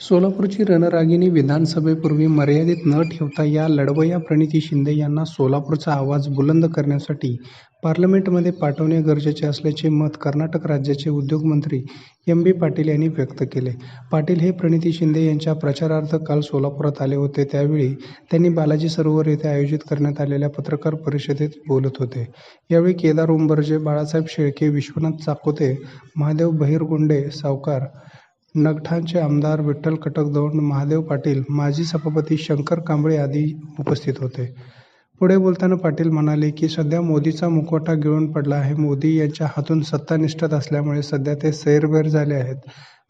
सोलापूरची रणरागिणी विधानसभेपूर्वी मर्यादित न ठेवता या लढवय्या प्रणिती शिंदे यांना सोलापूरचा आवाज बुलंद करण्यासाठी पार्लमेंटमध्ये पाठवणे गरजेचे असल्याचे मत कर्नाटक राज्याचे उद्योगमंत्री एम बी पाटील यांनी व्यक्त केले. पाटील हे प्रणिती शिंदे यांच्या प्रचारार्थ काल सोलापुरात आले होते त्यावेळी त्यांनी बालाजी सरोवर येथे आयोजित करण्यात आलेल्या पत्रकार परिषदेत बोलत होते. यावेळी केदार उंबरजे बाळासाहेब शेळके, विश्वनाथ चाकोते, महादेव बहिरगुंडे सावकार, नगठाणचे आमदार विठ्ठल कटकदौंड, महादेव पाटील, माजी सभापती शंकर कांबळे आदी उपस्थित होते. पुढे बोलताना पाटील म्हणाले की सध्या मोदीचा मुखवटा गिळून पडला आहे. मोदी यांच्या हातून सत्ता निष्ठत असल्यामुळे सध्या ते सैरभैर झाले आहेत.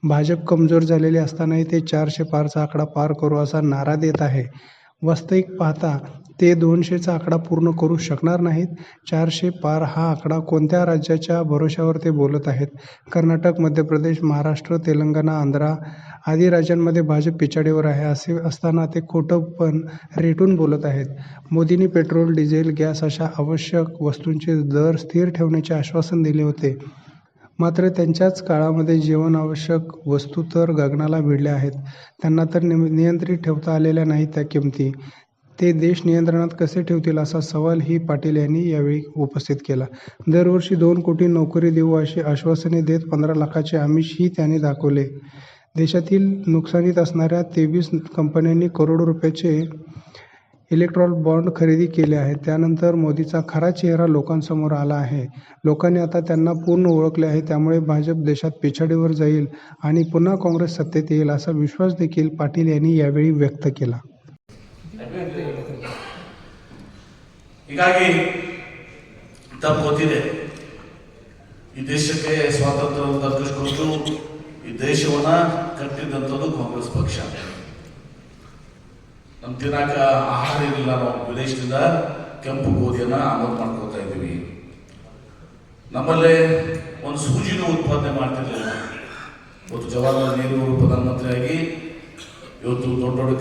भाजप कमजोर झालेले असतानाही ते चारशे पारचा आकडा पार करू असा नारा देत आहे. वास्तविक पाहता ते दोनशेचा आकडा पूर्ण करू शकणार नाहीत. चारशे पार हा आकडा कोणत्या राज्याच्या भरोशावर ते बोलत आहेत? कर्नाटक, मध्य प्रदेश महाराष्ट्र, तेलंगणा, आंध्रा आदी राज्यांमध्ये भाजप पिछाडीवर आहे. असे असताना ते खोटं पण रेटून बोलत आहेत. मोदींनी पेट्रोल, डिझेल, गॅस अशा आवश्यक वस्तूंचे दर स्थिर ठेवण्याचे आश्वासन दिले होते. मात्र त्यांच्याच काळामध्ये जीवनावश्यक वस्तू तर गगनाला भिडल्या आहेत. त्यांना तर नियंत्रित ठेवता आलेल्या नाहीत त्या किमती. ते देश नियंत्रणात कसे ठेवतील असा सवालही पाटील यांनी यावेळी उपस्थित केला. दरवर्षी दोन कोटी नोकरी देऊ अशी आश्वासने देत पंधरा लाखाचे आमिषही त्यांनी दाखवले. देशातील नुकसानीत असणाऱ्या तेवीस कंपन्यांनी करोडो रुपयांचे इलेक्टोरल बॉण्ड खरेदी केले आहेत. त्यानंतर मोदींचा खरा चेहरा लोकांसमोर आला आहे. लोकांनी आता त्यांना पूर्ण ओळखले आहे. त्यामुळे भाजप देशात पिछाडीवर जाईल आणि पुन्हा काँग्रेस सत्तेत येईल असा विश्वास देखील पाटील यांनी यावेळी व्यक्त केला. ಹೀಗಾಗಿ ತಪ್ಪು ಗೊತ್ತಿದೆ ಈ ದೇಶಕ್ಕೆ ಸ್ವಾತಂತ್ರ್ಯ ದಕ್ಕಿಸ್ಕೊಟ್ಟು ಈ ದೇಶವನ್ನ ಕಟ್ಟಿದಂಥದ್ದು ಕಾಂಗ್ರೆಸ್ ಪಕ್ಷ ನಮ್ ತಿನ್ನಾಕ ಆಹಾರ ಇರಲಿಲ್ಲ, ನಾವು ವಿದೇಶದಿಂದ ಕೆಂಪು ಗೋಧಿಯನ್ನ ಆಮದು ಮಾಡ್ಕೊತಾ ಇದ್ದೀವಿ. ನಮ್ಮಲ್ಲೇ ಒಂದು ಸೂಜಿನ ಉತ್ಪಾದನೆ ಮಾಡ್ತಿರ್ಲಿಲ್ಲ ಇವತ್ತು ಜವಾಹರ್ಲಾಲ್ ನೆಹರು ಪ್ರಧಾನಮಂತ್ರಿಯಾಗಿ ಇವತ್ತು ದೊಡ್ಡ ದೊಡ್ಡ